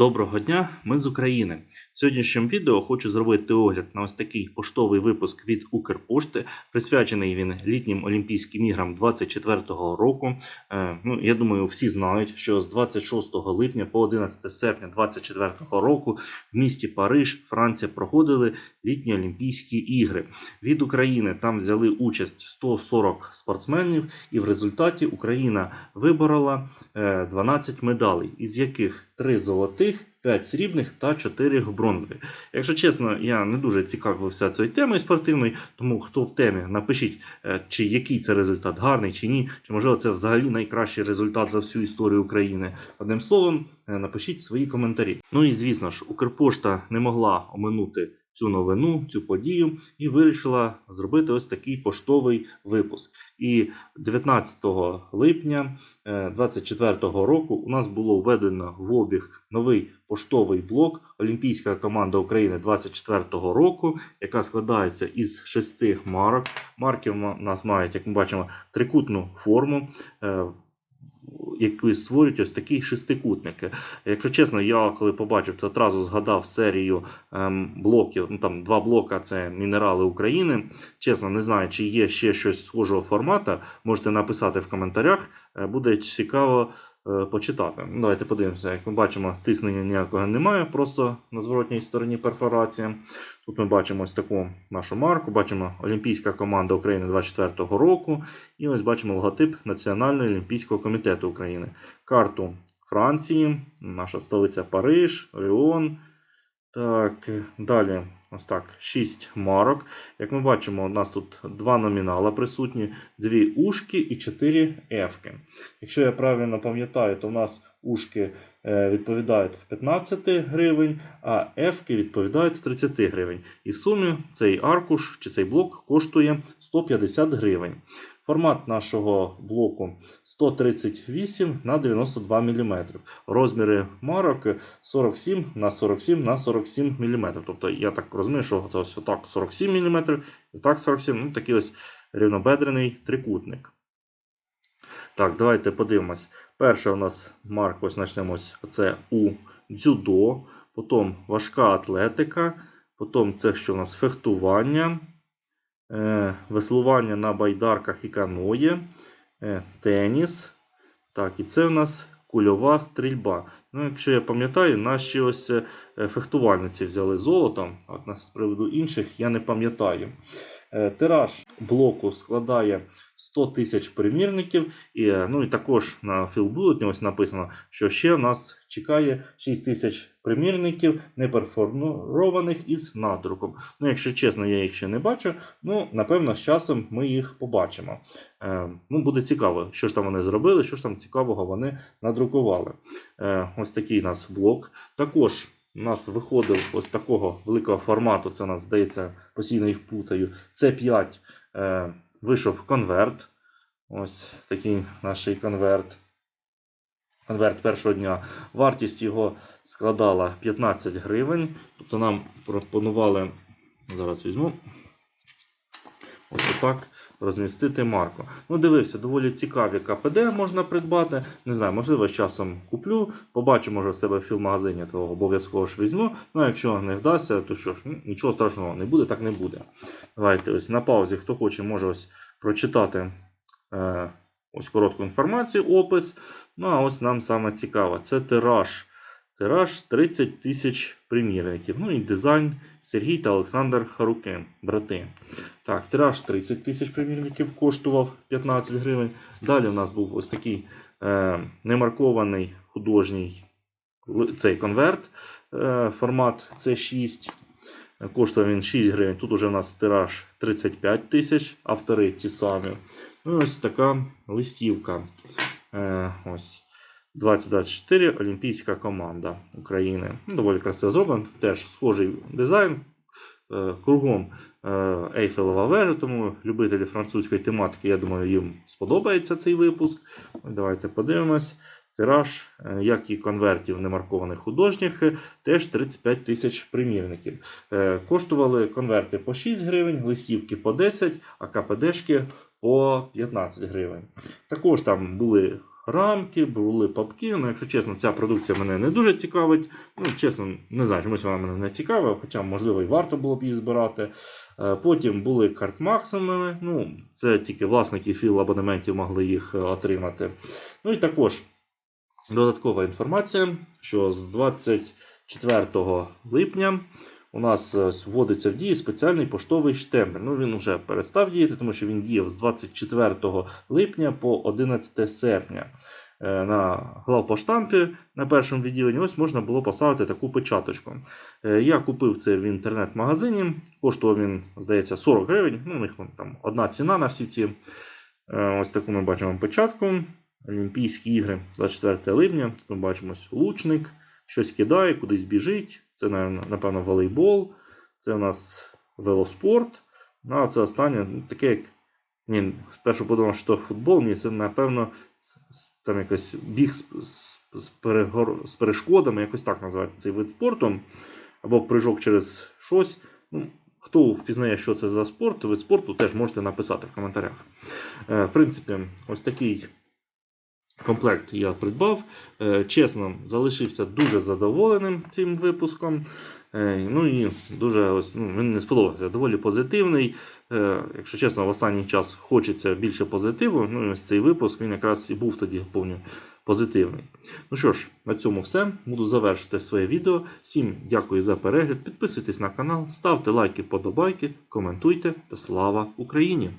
Доброго дня, ми з України. В сьогоднішньому відео хочу зробити огляд на ось такий поштовий випуск від Укрпошти. Присвячений він літнім Олімпійським іграм 24-го року. Е, ну, я думаю, всі знають, що з 26 липня по 11 серпня 24-го року в місті Париж, Франція, проходили літні Олімпійські ігри. Від України там взяли участь 140 спортсменів, і в результаті Україна виборола е, 12 медалей, із яких 3 золотих, 5 срібних та 4 бронзових. Якщо чесно, я не дуже цікавився цією темою спортивною, тому хто в темі, напишіть, е, чи який це результат, гарний чи ні, чи можливо це взагалі найкращий результат за всю історію України. Одним словом, е, напишіть свої коментарі. Ну і звісно ж, Укрпошта не могла оминути цю новину, цю подію, і вирішила зробити ось такий поштовий випуск. І 19 липня 2024 року у нас було введено в обіг новий поштовий блок Олімпійська команда України 24 року, яка складається із шести марок. Марки у нас мають, як ми бачимо, трикутну форму. Які створюють ось такі шестикутники. Якщо чесно, я коли побачив це, одразу згадав серію ем, блоків. Ну там два блока це мінерали України. Чесно, не знаю, чи є ще щось схожого формату. Можете написати в коментарях. Е, Буде цікаво почитати. Ну, Давайте подивимося. Як ми бачимо, тиснення ніякого немає, просто на зворотній стороні перфорація. Тут ми бачимо ось таку нашу марку, бачимо Олімпійська команда України 24-го року. І ось бачимо логотип Національного олімпійського комітету України. Карту Франції, наша столиця Париж, Ліон. Так, далі ось так, 6 марок. Як ми бачимо, у нас тут два номінала присутні, дві ушки і 4 ефки. Якщо я правильно пам'ятаю, то у нас ушки е, відповідають 15 гривень, а ефки відповідають 30 гривень. І в сумі цей аркуш чи цей блок коштує 150 гривень. Формат нашого блоку 138 на 92 мм. Розміри марок 47 на 47 на 47 мм. Тобто я так розумію, що це ось отак 47 мм, і так 47 ну такий ось рівнобедрений трикутник. Так, давайте подивимось. Перше у нас марк, ось почнемо це у дзюдо, потім важка атлетика, потім це що у нас фехтування, веслування на байдарках і каної, е, теніс. Так, і це у нас кульова стрільба. Ну, якщо я пам'ятаю, наші ось е, фехтувальниці взяли золото, от нас з приводу інших я не пам'ятаю. Е, Тираж блоку складає 100 тисяч примірників, і, е, ну, і також на філбулетні ось написано, що ще нас чекає 6 тисяч примірників, неперформованих із надруком. Ну, якщо чесно, я їх ще не бачу. Ну, напевно, з часом ми їх побачимо. Е, ну, Буде цікаво, що ж там вони зробили, що ж там цікавого вони надрукували. Е, ось такий у нас блок. Також у нас виходив ось такого великого формату. Це у нас здається, постійно їх путаю. Це 5 е, вийшов конверт. Ось такий наш конверт. Конверт першого дня. Вартість його складала 15 гривень. Тобто нам пропонували, зараз візьму, ось отак розмістити марку. Ну, дивився, доволі цікаві КПД можна придбати. Не знаю, можливо, з часом куплю. Побачу, може, в себе в філмагазині, то обов'язково ж візьму. Ну, а якщо не вдасться, то що ж, нічого страшного не буде, так не буде. Давайте ось на паузі, хто хоче, може ось прочитати е, ось коротку інформацію, опис. Ну, а ось нам саме цікаво. Це тираж. Тираж 30 тисяч примірників. Ну і дизайн Сергій та Олександр Харуки, брати. Так, тираж 30 тисяч примірників коштував 15 гривень. Далі у нас був ось такий е, немаркований художній цей конверт, е, формат C6. Е, Коштував він 6 гривень. Тут уже у нас тираж 35 тисяч, автори ті самі. Ну, і ось така листівка. Е, ось. 2024 Олімпійська команда України. Ну, доволі красиво зроблено. Теж схожий дизайн. Е, Кругом е, Ейфелева вежа, тому любителі французької тематики, я думаю, їм сподобається цей випуск. Давайте подивимось. Тираж, е, як і конвертів немаркованих художніх, теж 35 тисяч примірників. Коштували конверти по 6 гривень, листівки по 10, а КПДшки по 15 гривень. Також там були рамки, були папки. Ну, якщо чесно, ця продукція мене не дуже цікавить. Ну, чесно, не знаю, чомусь вона мене не цікава, хоча, можливо, і варто було б її збирати. Е, Потім були картмаксами. Ну, це тільки власники філ абонементів могли їх е, отримати. Ну і також додаткова інформація, що з 24 липня у нас е, вводиться в дію спеціальний поштовий штемпель. Ну, він вже перестав діяти, тому що він діяв з 24 липня по 11 серпня. Е, На главпоштампі на першому відділенні ось можна було поставити таку печаточку. Е, Я купив це в інтернет-магазині. Коштував він, здається, 40 гривень. Ну, у них там одна ціна на всі ці. Ось таку ми бачимо печатку. Олімпійські ігри 24 липня. Тут ми бачимо лучник, щось кидає, кудись біжить. Це, напевно, волейбол. Це у нас велоспорт. Ну, а це останнє, ну, таке як. Ні, спершу подумав, що футбол, ні, це, напевно, там якось біг з, з, перегор... з перешкодами, якось так називається цей вид спорту. Або прыжок через щось. Ну, хто впізнає, що це за спорт, вид спорту, теж можете написати в коментарях. Е, в принципі, ось такий комплект я придбав. Е, чесно, залишився дуже задоволеним цим випуском. Е, ну і дуже ось, ну, він не сподобався. Доволі позитивний. Е, якщо чесно, в останній час хочеться більше позитиву. Ну і ось цей випуск він якраз і був тоді повні позитивний. Ну що ж, на цьому все. Буду завершити своє відео. Всім дякую за перегляд. Підписуйтесь на канал, ставте лайки, подобайки, коментуйте та слава Україні!